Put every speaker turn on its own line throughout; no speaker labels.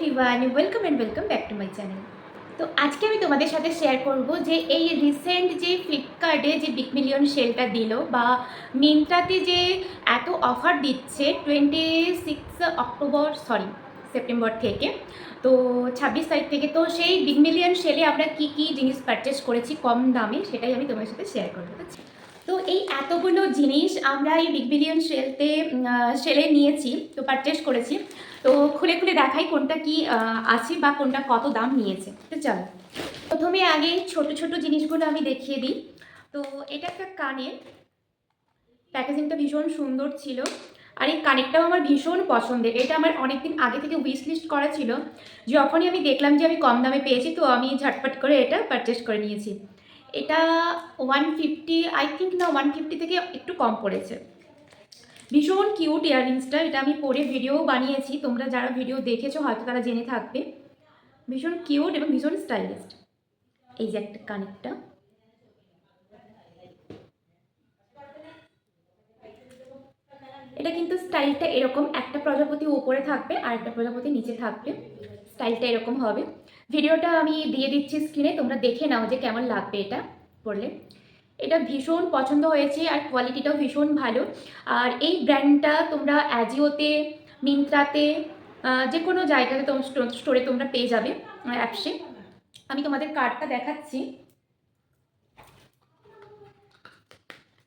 Everyone welcome and welcome back to my channel তো আজকে আমি তোমাদের সাথে শেয়ার করব যে এই রিসেন্ট যে ফ্লিপকার্টে যে বিগ মিলিয়ন সেলটা দিল বা মিন্ত্রাতে যে এত অফার দিচ্ছে twenty six October sorry September থেকে, তো ছাব্বিশ তারিখ থেকে, তো সেই বিগ মিলিয়ন সেলে আমরা কি কি জিনিস পারচেস করেছি কম দামে সেটাই আমি তোমাদের সাথে শেয়ার করব। তো এই এতগুলো জিনিস আমরা এই বিগ বিলিয়ন সেলতে সেলে নিয়েছি, তো পারচেস করেছি। তো খুলে খুলে দেখাই কোনটা কি আছে বা কোনটা কত দাম নিয়েছে। তো চলো, প্রথমে আগে ছোট ছোট জিনিসগুলো আমি দেখিয়ে দিই। তো এটা একটা কানের। প্যাকেজিংটা ভীষণ সুন্দর ছিল। আর এই কানেরটাও আমার ভীষণ পছন্দের। এটা আমার অনেকদিন আগে থেকে উইশ লিস্ট করা ছিল। যখনই আমি দেখলাম যে আমি কম দামে পেয়েছি, তো আমি ঝটপট করে এটা পারচেস করে নিয়েছি। এটা ওয়ান ফিফটি আই থিঙ্ক না ওয়ান ফিফটি থেকে একটু কম পড়েছে। ভীষণ কিউট ইয়াররিংসটা এটা আমি পরে ভিডিও বানিয়েছি। তোমরা যারা ভিডিও দেখেছ, হয়তো তারা জেনে থাকবে। ভীষণ কিউট এবং ভীষণ স্টাইলিস্ট এই যে একটা কানেরটা। এটা কিন্তু স্টাইলটা এরকম, একটা প্রজাপতি উপরে থাকবে আর একটা প্রজাপতি নিচে থাকবে। স্টাইলটা এরকম হবে। ভিডিওটা আমি দিয়ে দিচ্ছি স্ক্রিনে তোমরা দেখে নাও যে কেমন লাগবে এটা পড়লে। এটা ভীষণ পছন্দ হয়েছে আর কোয়ালিটিটাও ভীষণ ভালো। আর এই ব্র্যান্ডটা তোমরা অ্যাজিওতে মিন্ত্রাতে যে কোনো জায়গাতে স্টোরে তোমরা পেয়ে যাবে অ্যাপসে আমি তোমাদের কার্ডটা দেখাচ্ছি।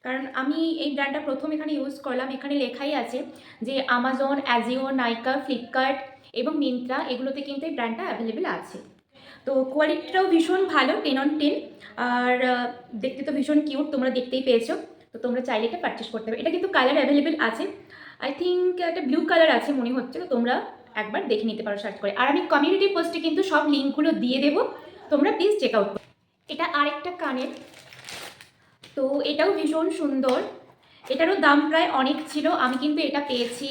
কারণ আমি এই ব্র্যান্ডটা প্রথম এখানে ইউজ করলাম। এখানে লেখাই আছে যে আমাজন অ্যাজিও নাইকা ফ্লিপকার্ট এবং মিন্ত্রা এগুলোতে কিন্তু এই ব্র্যান্ডটা অ্যাভেলেবেল আছে। তো কোয়ালিটিটাও ভীষণ ভালো টেন অন টেন আর দেখতে তো ভীষণ কিউট তোমরা দেখতেই পেয়েছ। তো তোমরা চাইলে এটা পারচেস করতে হবে এটা কিন্তু কালার অ্যাভেলেবেল আছে। আই থিঙ্ক একটা ব্লু কালার আছে মনে হচ্ছে, তো তোমরা একবার দেখে নিতে পারো সার্চ করে। আর আমি কমিউনিটি পোস্টে কিন্তু সব লিঙ্কগুলো দিয়ে দেবো। তোমরা প্লিজ চেক আউট করো। এটা আরেকটা কানের। তো এটাও ভীষণ সুন্দর। এটারও দাম প্রায় অনেক ছিল। আমি কিন্তু এটা পেয়েছি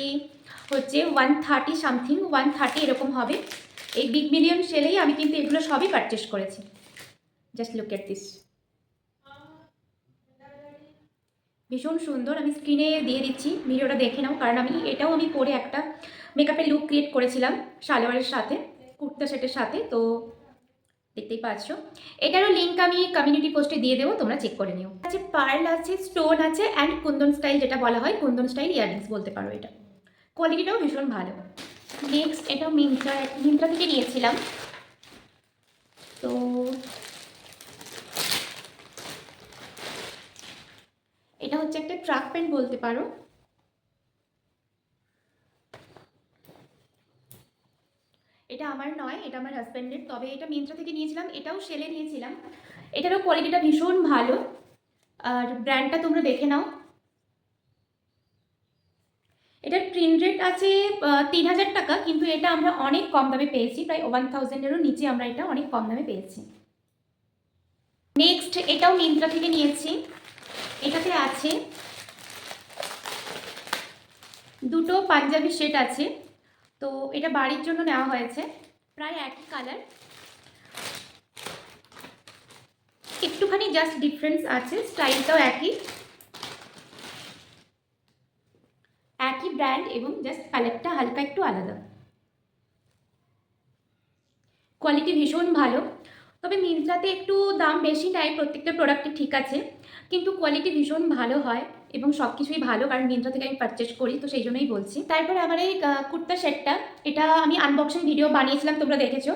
হচ্ছে one thirty something one thirty এরকম হবে। এই বিগ মিলিয়ন সেলেই আমি কিন্তু এগুলো সবই পারচেস করেছি। জাস্ট লুক এট দিস ভীষণ সুন্দর। আমি স্ক্রিনে দিয়ে দিচ্ছি। ভিডিওটা দেখে নাও। কারণ আমি এটাও আমি পরে একটা মেকআপের লুক ক্রিয়েট করেছিলাম সালোয়ারের সাথে, কুর্তা সেটের সাথে। তো দেখতেই পাচ্ছ। এটারও লিঙ্ক আমি কমিউনিটি পোস্টে দিয়ে দেবো, তোমরা চেক করে নিও। আছে পার্ল আছে স্টোন আছে অ্যান্ড কুন্দন স্টাইল যেটা বলা হয়, কুন্দন স্টাইল ইয়াররিংস বলতে পারো এটা। কোয়ালিটিটাও ভীষণ ভালো। নেক্সট এটা মিন্ত্রা মিন্ত্রা থেকে নিয়েছিলাম। তো এটা হচ্ছে একটা ট্রাক প্যান্ট বলতে পারো। এটা আমার নয়, এটা আমার হাজব্যান্ডের তবে এটা মিন্ত্রা থেকে নিয়েছিলাম, এটাও সেলে নিয়েছিলাম। এটারও কোয়ালিটিটা ভীষণ ভালো। আর ব্র্যান্ডটা তোমরা দেখে নাও। এটার প্রিন্ট রেট আছে তিন হাজার টাকা, কিন্তু এটা আমরা অনেক কম দামে পেয়েছি, প্রায় ওয়ান থাউজেন্ডেরও নিচে আমরা এটা অনেক কম দামে পেয়েছি। নেক্সট এটাও মিন্ত্রা থেকে নিয়েছি। এটাতে আছে দুটো পাঞ্জাবি সেট আছে। তো এটা বাড়ির জন্য নেওয়া হয়েছে। প্রায় একই কালার একটুখানি জাস্ট ডিফারেন্স আছে স্টাইলটাও একই। একই ব্র্যান্ড এবং জাস্ট কালারটা হালকা একটু আলাদা। কোয়ালিটি ভীষণ ভালো। তবে মিন্ত্রাতে একটু দাম বেশি নেয় প্রত্যেকটা প্রোডাক্টে ঠিক আছে। কিন্তু কোয়ালিটি ভীষণ ভালো হয়। এবং সব কিছুই ভালো, কারণ মিন্ত্রা থেকে আমি পারচেস করি, তো সেই জন্যই বলছি। তারপরে আমার এই কুর্তা সেটটা, এটা আমি আনবক্সিং ভিডিও বানিয়েছিলাম, তোমরা দেখেছ।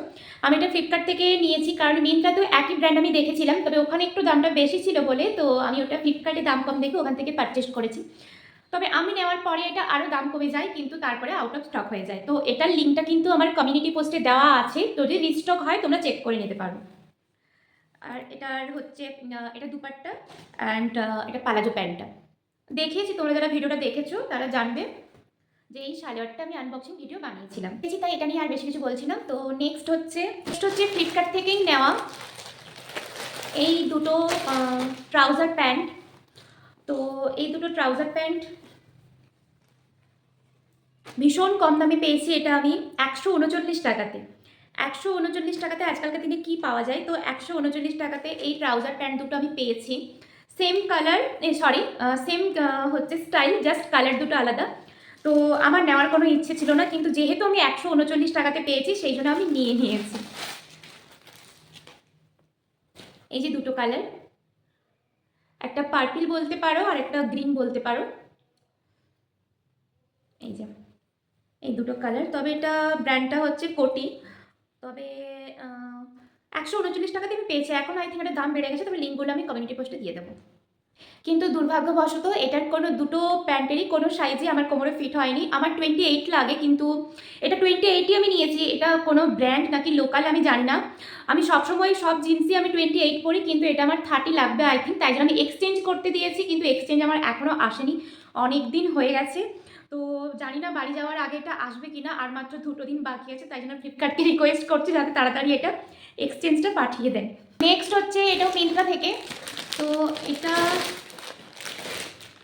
আমি এটা ফ্লিপকার্ট থেকে নিয়েছি, কারণ মিন্ত্রাতেও একই ব্র্যান্ড আমি দেখেছিলাম, তবে ওখানে একটু দামটা বেশি ছিল বলে, তো আমি ওটা ফ্লিপকার্টে দাম কম দেখে ওখান থেকে পারচেস করেছি। তবে আমি নেওয়ার পরে এটা আরও দাম কমে যায়, কিন্তু তারপরে আউট অফ স্টক হয়ে যায়। তো এটার লিঙ্কটা কিন্তু আমার কমিউনিটি পোস্টে দেওয়া আছে, যদি রিস্টক হয়, তোমরা চেক করে নিতে পারো। আর এটার হচ্ছে এটা দুপাট্টা অ্যান্ড এটা পালাজো প্যান্টটা দেখিয়েছি, তোমরা যারা ভিডিওটা দেখেছ, তারা জানবে যে এই সালোয়ারটা আমি আনবক্সিং ভিডিও বানিয়েছিলাম। দেখছি, তাই এটা নিয়ে আর বেশি কিছু বলছি না তো নেক্সট হচ্ছে নেক্সট হচ্ছে ফ্লিপকার্ট থেকেই নেওয়া এই দুটো ট্রাউজার প্যান্ট তো এই দুটো ট্রাউজার প্যান্ট ভীষণ কম দামে পেয়েছি এটা আমি একশো উনচল্লিশ টাকাতে। একশো উনচল্লিশ টাকাতে আজকালকার দিনে কী পাওয়া যায়? তো একশো উনচল্লিশ টাকাতে এই ট্রাউজার প্যান্ট দুটো আমি পেয়েছি। সেম কালার সরি সেম হচ্ছে স্টাইল জাস্ট কালার দুটো আলাদা। তো আমার নেওয়ার কোনো ইচ্ছে ছিল না, কিন্তু যেহেতু আমি একশো উনচল্লিশ টাকাতে পেয়েছি, সেই জন্য আমি নিয়ে নিয়েছি। এই যে দুটো কালার একটা পার্পল বলতে পারো, আর একটা গ্রিন বলতে পারো। এই যে, এই দুটো কালার তবে এটা ব্র্যান্ডটা হচ্ছে কোটি। তবে একশো উনচল্লিশ টাকাতে আমি পেয়েছি। এখন আই থিঙ্ক এটা দাম বেড়ে গেছে, তবে লিঙ্কগুলো আমি কমিউনিটি পোস্টে দিয়ে দেবো। কিন্তু দুর্ভাগ্যবশত এটার কোনো দুটো প্যান্টেরই কোনো সাইজে আমার কোমরে ফিট হয়নি। আমার টোয়েন্টি এইট লাগে, কিন্তু এটা টোয়েন্টি এইটই আমি নিয়েছি। এটা কোনো ব্র্যান্ড নাকি লোকাল আমি জানি না। আমি সবসময় সব জিন্সই আমি টোয়েন্টি এইট পরি, কিন্তু এটা আমার থার্টি লাগবে আই থিঙ্ক তাই জন্য আমি এক্সচেঞ্জ করতে দিয়েছি, কিন্তু এক্সচেঞ্জ আমার এখনও আসেনি। অনেক দিন হয়ে গেছে। তো জানি না বাড়ি যাওয়ার আগে এটা আসবে কি না আর মাত্র দুটো দিন বাকি আছে, তাই জন্য ফ্লিপকার্টকে রিকোয়েস্ট করছি যাতে তাড়াতাড়ি এটা এক্সচেঞ্জটা পাঠিয়ে দেন। নেক্সট হচ্ছে এটাও মিন্ত্রা থেকে। তো এটা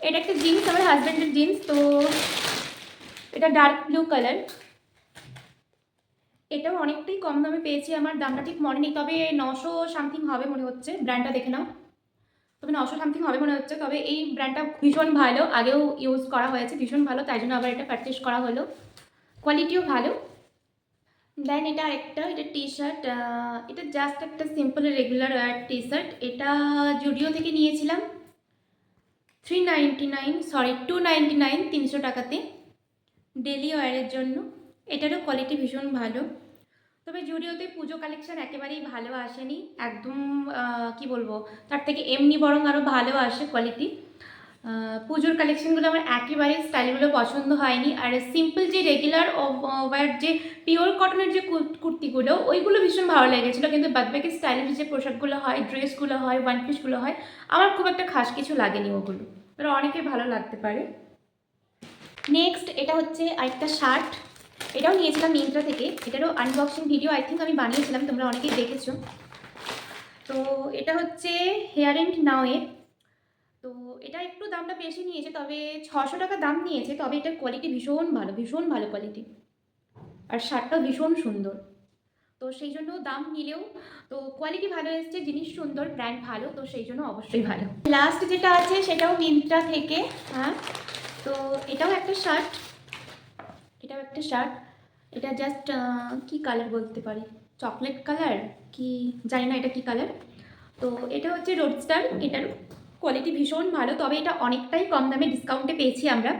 এটা একটা জিন্স আমার হাজব্যান্ডের জিন্স তো এটা ডার্ক ব্লু কালার এটাও অনেকটাই কম দামে পেয়েছি, আমার দামটা ঠিক মনে নেই, তবে নশো সামথিং হবে মনে হচ্ছে ব্র্যান্ডটা দেখে নাও। তবে নশো সামথিং হবে মনে হচ্ছে, তবে এই ব্র্যান্ডটা ভীষণ ভালো, আগেও ইউজ করা হয়েছে, ভীষণ ভালো, তাই জন্য আবার এটা পারচেস করা হলো। কোয়ালিটিও ভালো। দেন এটা আরেকটা এটা টি শার্ট এটা জাস্ট একটা simple regular wear T shirt এটা জুডিও থেকে নিয়েছিলাম। Three nine sorry two ninety nine তিনশো টাকাতে। ডেলি ওয়ারের জন্য। এটারও কোয়ালিটি ভীষণ ভালো। তবে জুডিওতে পুজো কালেকশন একেবারেই ভালো আসেনি। একদম কি বলব? তার থেকে এমনি বরং আরও ভালো আসে কোয়ালিটি পুজোর কালেকশনগুলো আমার একেবারেই স্টাইলগুলো পছন্দ হয়নি। আর সিম্পল যে রেগুলার ওয়ার যে পিওর কটনের যে কুর- কুর্তিগুলো, ওইগুলো ভীষণ ভালো লেগেছিলো। কিন্তু বাদবাকি স্টাইলের যে পোশাকগুলো হয় ড্রেসগুলো হয় ওয়ান পিসগুলো হয়, আমার খুব একটা খাস কিছু লাগেনি ওগুলো। এবার অনেকের ভালো লাগতে পারে। নেক্সট এটা হচ্ছে আরেকটা শার্ট এটাও নিয়েছিলাম মিন্ত্রা থেকে। এটারও আনবক্সিং ভিডিও আই থিঙ্ক আমি বানিয়েছিলাম, তোমরা অনেকেই দেখেছ। তো এটা হচ্ছে হেয়ার অ্যান্ড নাওয়ের তো এটা একটু দামটা বেশি নিয়েছে, তবে ছশো টাকা দাম নিয়েছে, তবে এটার কোয়ালিটি ভীষণ ভালো ভীষণ ভালো কোয়ালিটি আর শার্টটাও ভীষণ সুন্দর। তো সেই জন্য দাম নিলেও, তো কোয়ালিটি ভালো এসছে, জিনিস সুন্দর ব্র্যান্ড ভালো, তো সেই জন্য অবশ্যই ভালো। লাস্ট যেটা আছে, সেটাও মিন্ত্রা থেকে হ্যাঁ? তো এটাও একটা শার্ট, এটাও একটা শার্ট। এটা জাস্ট কি কালার বলতে পারি? চকলেট কালার কি, জানি না এটা কি কালার তো এটা হচ্ছে রোডস্টার এটার কোয়ালিটি ভীষণ ভালো, তবে এটা অনেকটাই কম দামে ডিসকাউন্টে পেয়েছি আমরা।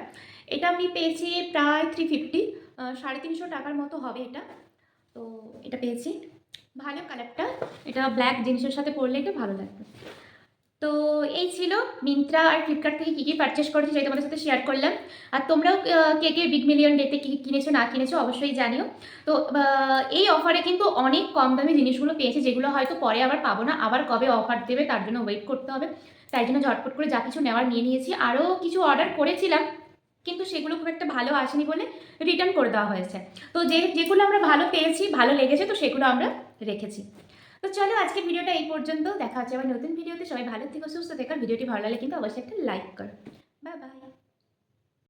এটা আমি পেয়েছি প্রায় থ্রি ফিফটি সাড়ে তিনশো টাকার মতো হবে এটা। তো এটা পেয়েছি। ভালো কালারটা এটা ব্ল্যাক জিন্সের সাথে পরলে এটা ভালো লাগবে। তো এই ছিল মিন্ত্রা আর ফ্লিপকার্ট থেকে কী কী পারচেস করেছি সেটা তোমাদের সাথে শেয়ার করলাম। আর তোমরাও কে কে বিগ মিলিয়ন ডেতে কী কিনেছো, না কিনেছো অবশ্যই জানিও। তো এই অফারে কিন্তু অনেক কম দামি জিনিসগুলো পেয়েছে, যেগুলো হয়তো পরে আবার পাবো না, আবার কবে অফার দেবে তার জন্য ওয়েট করতে হবে। তাই জন্য ঝটপট করে যা কিছু নেওয়ার নিয়ে নিয়েছি। আরও কিছু অর্ডার করেছিলাম, কিন্তু সেগুলো খুব একটা ভালো আসেনি বলে রিটার্ন করে দেওয়া হয়েছে। তো যে, যেগুলো আমরা ভালো পেয়েছি, ভালো লেগেছে, তো সেগুলো আমরা রেখেছি। তো চলো আজকে ভিডিওটা এই পর্যন্ত। দেখা হচ্ছে আবার নতুন ভিডিওতে। সবাই ভালো থেকো, সুস্থ থেকো। ভিডিওটি ভালো লাগলে কিন্তু অবশ্যই একটা লাইক করো। Bye bye